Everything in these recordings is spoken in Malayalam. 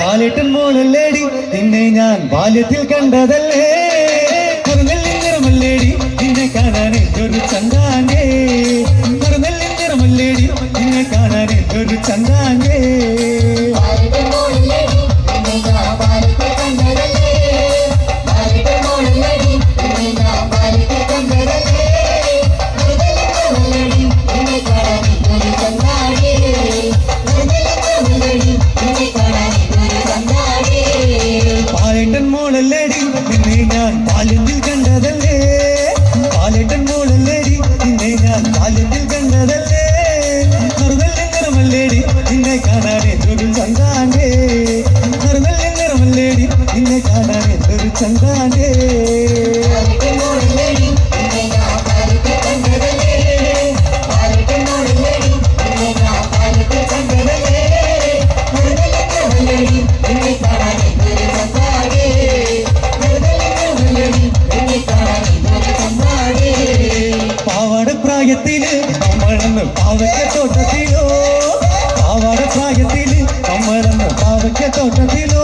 പാലിട്ടൻ മോളല്ലേടി നിന്നെ ഞാൻ ബാല്യത്തിൽ കണ്ടതല്ലേ? കറുനെല്ലിൻ നിന്നെ കാണാൻ ഒരു ചന്താനേ കറുനെല്ലിൻ നിന്നെ കാണാൻ ഒരു ചന്താനേ പാലേട്ടൻ മോളല്ലേടി? നിന്നെ ഞാൻ ബാല്യത്തിൽ കണ്ടതല്ലേ? ബാലേട്ടൻ മോളല്ലേടി? നിന്നെ ഞാൻ ബാല്യത്തിൽ കണ്ടതല്ലേ? കറുനെല്ലിൻ നിറമല്ലേടി? നിന്നെ കാണാൻ എന്തൊരു ചന്താണ്ടേ കറുനെല്ലിൻ നിറമല്ലേടി? നിന്നെ കാണാൻ എന്തൊരു Thank പാവാട பாவக்க தோட்டத்திலோ பாவாட பிராயத்தில் கம்மளந்த பாவக்க தோட்டத்திலோ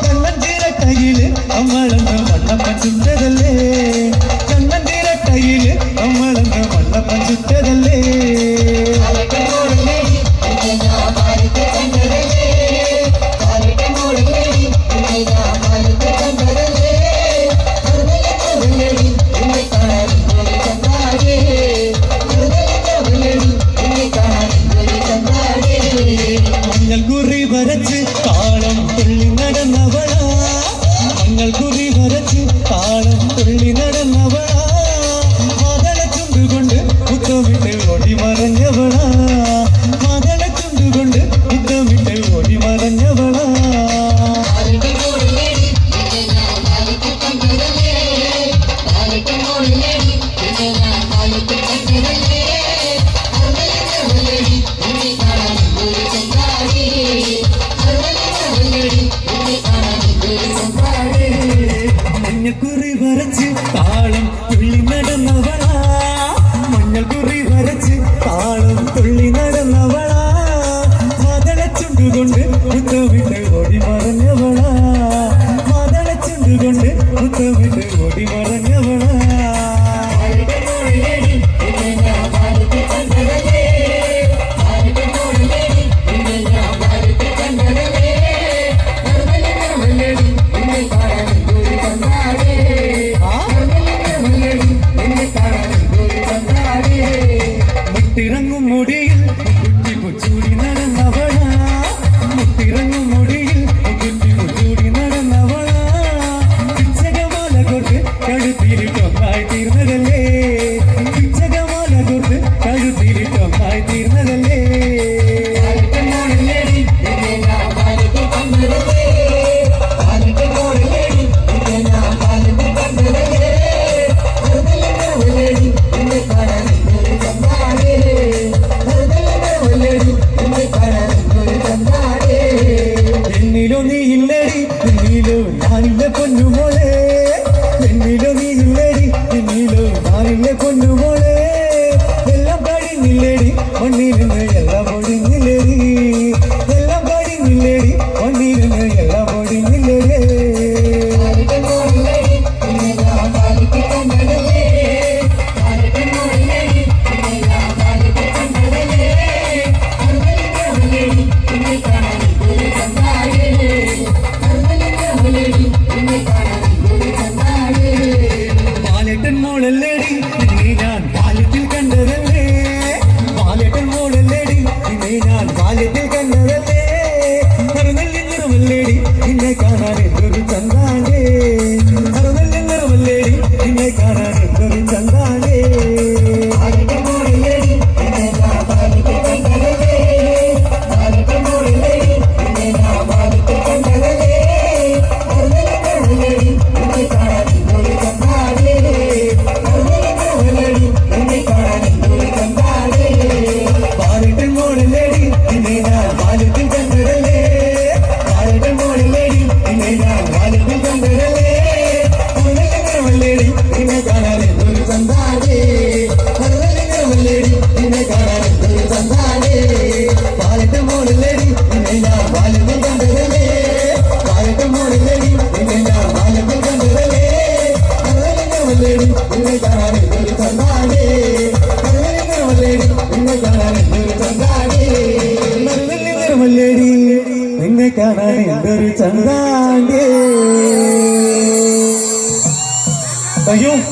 கண்ணன் திரட்டையில் கம்மளந்த மண்ணப்பட்டுள்ளதல்லே താളം തുള്ളി നടന്നവളാ. മഞ്ഞൾ കുറി മുട്ടിറങ്ങും മുടിയിൽ കുട്ടി കൊച്ചൂടി നടന്നവളാ. മുട്ടിറങ്ങും മുടിയിൽ കുട്ടി കൊച്ചൂടി നടന്നവളാ. പിച്ചകമാല കൊണ്ട് കഴുത്തിരിട്ടൊന്നായി തീർന്നതല്ലേ? പിച്ചകമാല കൊണ്ട് കഴുത്തിരിട്ടൊന്നായി തീർന്നതല്ലേ? എന്നിലോ നീ ഇല്ലടി എന്നിലോ ഞാനില്ല പൊന്നുമോളെ. എന്നിലോ നീ ഇല്ലടി എന്നിലോ ഞാനില്ല പൊന്നുമോളെ. എല്ലാം കഴിഞ്ഞില്ലേടി മണ്ണിൽ നിന്ന് എല്ലാം கண்ணில் தெரிந்தங்கானே തന്നാലേ നിന്നെ കാണാൻ തന്നാലേ പാലത്തെ മോളില്ലടി നിന്നെ ഞാൻ പാലത്തിൽ കണ്ടതല്ലേ. പാലത്തെ മോളില്ലടി നിന്നെ ഞാൻ പാലത്തിൽ കണ്ടതല്ലേ. കറുവലിങ്ങനവല്ലേടി നിന്നെ കാണാൻ തന്നാലേ കറുവലിങ്ങനവല്ലേടി നിന്നെ കാണാൻ തന്നാലേ കറുവല്ലിങ്ങനവല്ലേടി നിന്നെ കാണാൻ എന്തൊരു ചന്താണ്ടേ. Thank you.